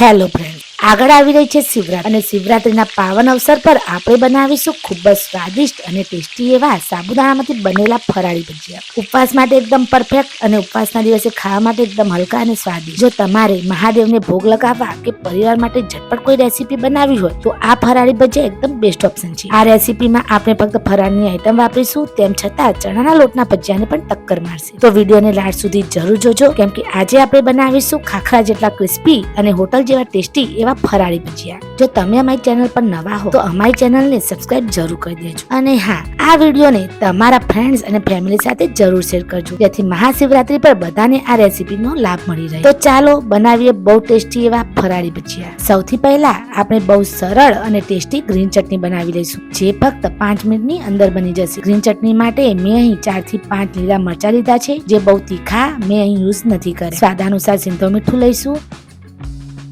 Hello friend આગળ આવી રહી છે શિવરાત્રી. અને શિવરાત્રીના પાવન અવસર પર આપણે બનાવીશું ખૂબ જ સ્વાદિષ્ટ અને ટેસ્ટી એવા સાબુદાણામાંથી બનેલા ફરાળી ભજીયા. ઉપવાસ માટે એકદમ પરફેક્ટ અને ઉપવાસના દિવસે ખાવા માટે એકદમ હલકા અને સ્વાદિષ્ટ. જો તમારે મહાદેવને ભોગ લગાવવા કે પરિવાર માટે ઝટપટ કોઈ રેસીપી બનાવવી હોય, તો આ ફરાળી ભજીયા એકદમ બેસ્ટ ઓપ્શન છે. આ રેસીપીમાં આપણે ફક્ત ફરાળની આઈટમ વાપરીશું, તેમ છતાં ચણાના લોટના ભજીયાને પણ ટક્કર મારશે. તો વિડીયોને લાસ્ટ સુધી જરૂર જોજો, કેમ કે આજે આપણે બનાવીશું ખાખરા જેટલા ક્રિસ્પી અને હોટલ જેવા ટેસ્ટી એવા ફરાળી ભજીયા જો તમે અમારી ચેનલ પર નવા હો, તો અમારી ચેનલને સબસ્ક્રાઇબ જરૂર કરી દેજો. અને હા, આ વિડીયોને તમારા ફ્રેન્ડ્સ અને ફેમિલી સાથે જરૂર શેર કરજો. જેથી મહાશિવરાત્રી પર બધાને આ રેસીપીનો લાભ મળી રહે. તો ચાલો બનાવીએ બહુ ટેસ્ટી એવા ફરાળી ભજીયા. સૌથી પહેલા આપણે બહુ સરળ અને ટેસ્ટી ગ્રીન ચટણી બનાવી લઈશું. જે ફક્ત પાંચ મિનિટની અંદર બની જશે. ગ્રીન ચટણી માટે મેં અહીં ચારથી પાંચ લીલા મરચા લીધા છે, જે બહુ તીખા મેં અહીં યુઝ નથી કર્યા. સ્વાદ અનુસાર સિંધો મીઠું લઈશું.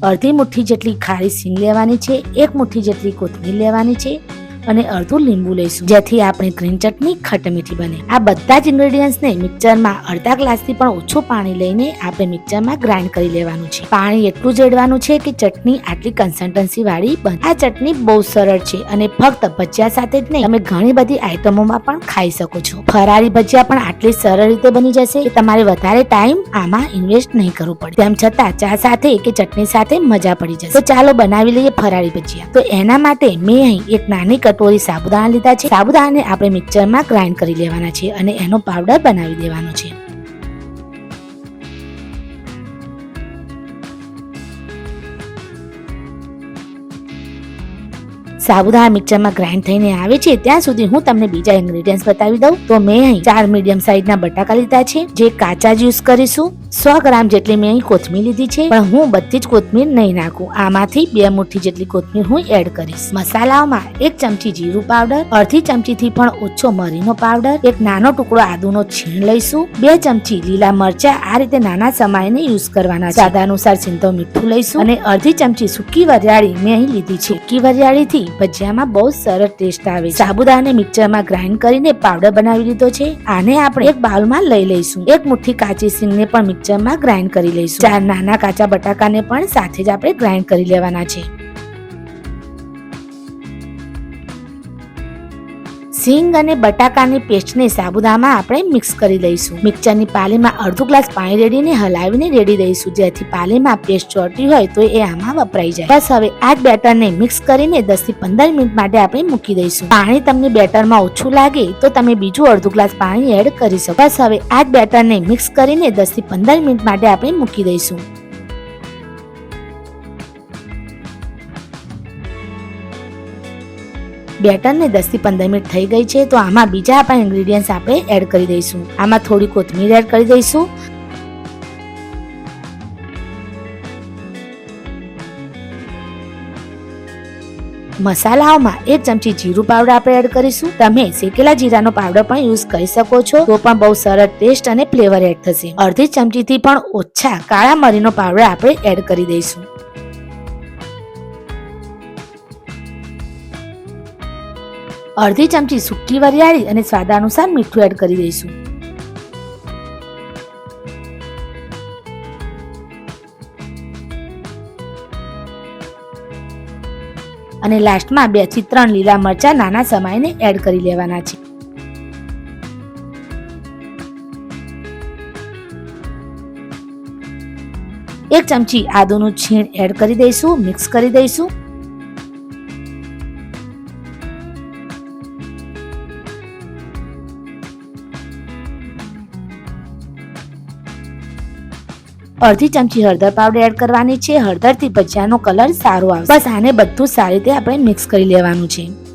અડધી મુઠ્ઠી જેટલી ખારી સીંગ લેવાની છે એક મુઠ્ઠી જેટલી કોથમીર લેવાની છે અને અડધું લીંબુ લઈશું, જેથી આપણી ગ્રીન ચટણી ખટમીઠી બને. આ બધા જ ઇન્ગ્રેડિયન્ટ્સને મિક્સરમાં અડધા ગ્લાસથી પણ ઓછું પાણી લઈને આપણે મિક્સરમાં ગ્રાઇન્ડ કરી લેવાનું છે. પાણી એટલું જેડવાનું છે કે ચટણી આટલી કન્સિસ્ટન્સી વાળી બને. આ ચટણી બહુ સરળ છે અને ફક્ત ભજીયા સાથે જ નહીં, તમે ઘણી બધી આઈટમોમાં પણ ખાઈ શકો છો. ફરાળી ભજીયા પણ આટલી સરળ રીતે બની જશે કે તમારે વધારે ટાઈમ આમાં ઇન્વેસ્ટ નહીં કરવું પડે. તેમ છતાં ચા સાથે કે ચટણી સાથે મજા પડી જશે. તો ચાલો બનાવી લઈએ ફરાળી ભજીયા. તો એના માટે મેં અહીં એક નાની કટોરી સાબુદાણા લીધા છે. સાબુદાણાને આપણે મિક્સરમાં ગ્રાઇન્ડ કરી લેવાના છે અને એનો પાવડર બનાવી દેવાનો છે. સાબુદાણા મિક્સરમાં ગ્રાઇન્ડ થઈને આવે છે, ત્યાં સુધી હું તમને બીજા ઇન્ગ્રેડિયન્ટ્સ બતાવી દઉં. તો મેં અહીં ચાર મીડિયમ સાઈઝના બટાકા લીધા છે, જે કાચા જ યુઝ કરીશું. સો ગ્રામ જેટલી મેં અહીં કોથમીર લીધી છે, પણ હું બધી જ કોથમીર નહીં નાખું. આમાંથી બે મુઠ્ઠી જેટલી કોથમીર હું એડ કરીશ. મસાલાઓમાં એક ચમચી જીરું પાવડર અડધી ચમચીથી પણ ઓછો મરીનો પાવડર એક નાનો ટુકડો આદુનો છીણ લઈશું. બે ચમચી લીલા મરચા આ રીતે નાના સમાઈને યુઝ કરવાના છે. અનુસાર સિંધો મીઠું લઈશું અને અડધી ચમચી સૂકી વરિયાળી મેં અહીં લીધી છે. સૂકી વરિયાળીથી ભજીયામાં બહુ સરસ ટેસ્ટ આવે છે. સાબુદાણાને મિક્સરમાં ગ્રાઇન્ડ કરીને પાવડર બનાવી લીધો છે. આને આપણે એક બાઉલમાં લઈ લઈશું. એક મુઠ્ઠી કાચી સિંગને પણ મિક્સરમાં ગ્રાઇન્ડ કરી લઈશું. ચાર નાના કાચા બટાકાને પણ સાથે જ આપણે ગ્રાઇન્ડ કરી લેવાના છે. સિંગ અને બટાકાની પેસ્ટને સાબુદામાં આપણે મિક્સ કરી દઈશું. મિક્સરની પાલીમાં અડધો ગ્લાસ પાણી રેડીને હલાવીને રેડી દઈશું. જેથી પાલીમાં પેસ્ટ ચોટી હોય તો એ આમાં વપરાઈ જાય. બસ હવે આ જ બેટરને મિક્સ કરીને દસથી પંદર મિનિટ માટે આપણે મૂકી દઈશું. પાણી તમને બેટરમાં ઓછું લાગે તો તમે બીજું અડધો ગ્લાસ પાણી એડ કરી શકો. બસ હવે આ જ બેટરને મિક્સ કરીને દસથી પંદર મિનિટ માટે આપણે મૂકી દઈશું. બેટરને 10 થી પંદર મિનિટ થઈ ગઈ છે, તો આમાં બીજા આપણા ઇન્ગ્રેડિયન્ટ્સ આપણે એડ કરી દઈશું. આમાં થોડી કોથમીર એડ કરી દઈશું. મસાલાઓમાં એક ચમચી જીરું પાવડર આપણે એડ કરીશું. તમે શેકેલા જીરાનો પાવડર પણ યુઝ કરી શકો છો, તો પણ બહુ સરસ ટેસ્ટ અને ફ્લેવર એડ થશે. અડધી ચમચીથી પણ ઓછા કાળા મરીનો પાવડર આપણે એડ કરી દઈશું. અડધી ચમચી સૂકી વરિયાળી અને સ્વાદ અનુસાર મીઠું એડ કરી દઈશું. અને લાસ્ટમાં બેથી ત્રણ લીલા મરચા નાના સમાઈને એડ કરી લેવાના છે. એક ચમચી આદુનું છીણ એડ કરી દઈશું, મિક્સ કરી દઈશું. અડધી ચમચી હળદર પાવડર એડ કરવાની છે. હળદરથી ભજીયાનો કલર સારો આવશે. બસ આને બધું સારી રીતે આપણે મિક્સ કરી લેવાનું છે.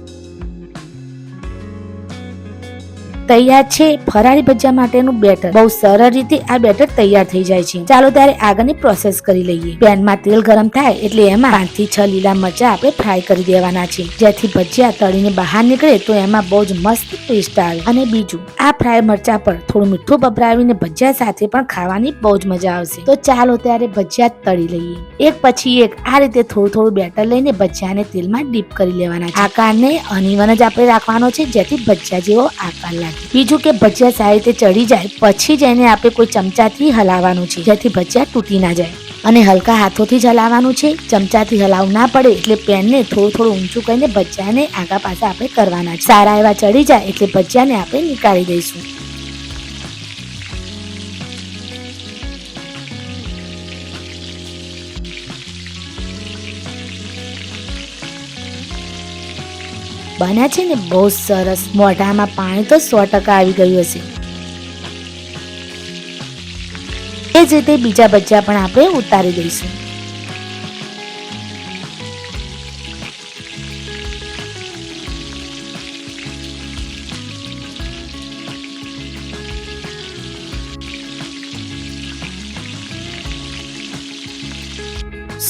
તૈયાર છે. ફરાળી ભજીયા માટેનું બેટર. બહુ સરળ રીતે આ બેટર તૈયાર થઈ જાય છે. ચાલો ત્યારે આગળની પ્રોસેસ કરી લઈએ. પેનમાં તેલ ગરમ થાય એટલે એમાં પાંચથી છ લીલા મરચા આપણે ફ્રાય કરી દેવાના છે. જેથી ભજીયા તળીને બહાર નીકળે તો એમાં બહુ જ મસ્ત ટેસ્ટ આવે. અને બીજું, આ ફ્રાય મરચા પર થોડું મીઠું બબરાવીને ભજીયા સાથે પણ ખાવાની બહુ જ મજા આવશે. તો ચાલો ત્યારે ભજીયા તળી લઈએ. એક પછી એક આ રીતે થોડું થોડું બેટર લઈને ભજીયાને તેલમાં ડીપ કરી લેવાના છે. આકારને અનિવન જ આપણે રાખવાનો છે, જેથી ભજીયા જેવો આકાર લાગે. બીજું કે ભજીયા સારી રીતે ચડી જાય, પછી જ એને આપણે કોઈ ચમચાથી હલાવવાનું છે. જેથી ભજીયા તૂટી ના જાય. અને હલકા હાથોથી જ હલાવવાનું છે. ચમચાથી હલાવ ના પડે એટલે પેનને થોડું થોડું ઊંચું કરીને ભજીયાને આગા પાછા આપણે કરવાના છે. સારા એવા ચડી જાય એટલે ભજીયાને આપણે નીકાળી દઈશું. બન્યા છે ને બહુ સરસ. મોઢામાં પાણી તો સો ટકા આવી ગયું હશે. એ જ રીતે બીજા બચ્ચા પણ આપણે ઉતારી દઈશું.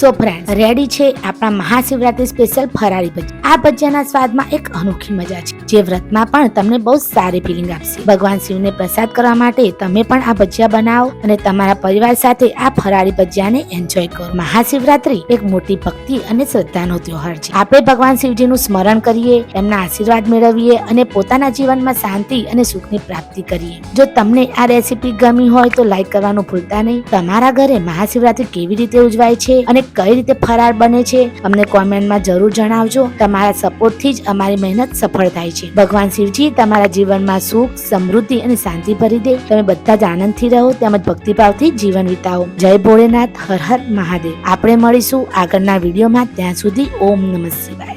સો ફ્રેન્ડ રેડી છે આપણા મહાશિવરાત્રી સ્પેશિયલ ફરાળી ભજીયા? આ ભજીયાના સ્વાદમાં એક અનોખી મજા છે. જે વ્રતમાં પણ તમને બહુ સારી ફિલિંગ આપશે. ભગવાન શિવને પ્રસાદ કરવા માટે તમે પણ આ ભજીયા બનાવો અને તમારા પરિવાર સાથે આ ફરાળી ભજીયાને એન્જોય કરો. મહાશિવરાત્રી એક મોટી ભક્તિ અને શ્રદ્ધાનો તહેવાર છે. આપણે ભગવાન શિવજીનું સ્મરણ કરીએ, એમના આશીર્વાદ મેળવીએ અને પોતાના જીવનમાં શાંતિ અને સુખની પ્રાપ્તિ કરીએ. જો તમને આ રેસીપી ગમી હોય તો લાઈક કરવાનું ભૂલતા નહીં. તમારા ઘરે મહાશિવરાત્રી કેવી રીતે ઉજવાય છે અને કઈ રીતે ફરાર બને છે, અમને કોમેન્ટમાં જરૂર જણાવજો. તમારા સપોર્ટથી જ અમારી મહેનત સફળ થાય છે. ભગવાન શિવજી, તમારા જીવનમાં સુખ, સમૃદ્ધિ અને શાંતિ ભરી દે. તમે બધા જ આનંદથી રહો, તેમજ ભક્તિભાવથી જીવન વિતાવો. જય ભોળેનાથ, હર હર મહાદેવ. આપણે મળીશું આગળના વિડીયોમાં. ત્યાં સુધી ઓમ નમઃ શિવાય.